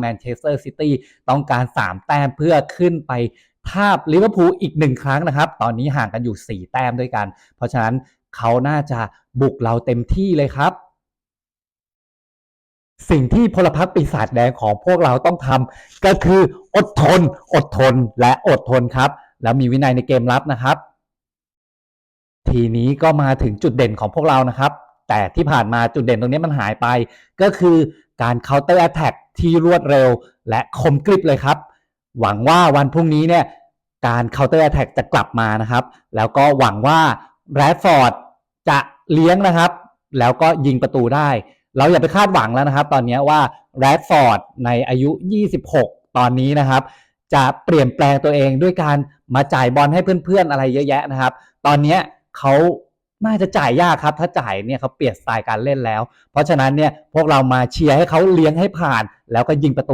แมนเชสเตอร์ซิตี้ต้องการ 3 แต้มเพื่อขึ้นไปทาบลิเวอร์พูลอีกหนึ่งครั้งนะครับ ตอนนี้ห่างกันอยู่ 4 แต้มด้วยกัน เพราะฉะนั้นเขาน่าจะบุกเราเต็มที่เลยครับ สิ่งที่พลพรรคปีศาจแดงของพวกเราต้องทำก็คืออดทน อดทนและอดทนครับ แล้วมีวินัยในเกมรับนะครับ ทีนี้ก็มาถึงจุดเด่นของพวกเรานะครับ แต่ที่ผ่านมาจุดเด่นตรงนี้มันหายไป ก็คือการ counter attack ที่รวดเร็ว และคมกริบเลยครับ หวังว่าวันพรุ่งนี้เนี่ยการ counter attack จะกลับมานะครับ แล้วก็หวังว่าแรดฟอร์ดจะเลี้ยงนะครับ แล้วก็ยิงประตูได้ เราอย่าไปคาดหวังแล้วนะครับ ตอนนี้ว่าแรดฟอร์ดในอายุ 26 ตอนนี้นะครับ จะเปลี่ยนแปลงตัวเองด้วยการมาจ่ายบอลให้เพื่อนๆอะไรเยอะแยะนะครับ ตอนนี้เขา น่าจะจ่ายยากครับ ถ้าจ่ายเนี่ยเขาเปลี่ยนสไตล์การเล่นแล้ว เพราะฉะนั้นเนี่ยพวกเรามาเชียร์ให้เขาเลี้ยงให้ผ่าน แล้วก็ยิงประตู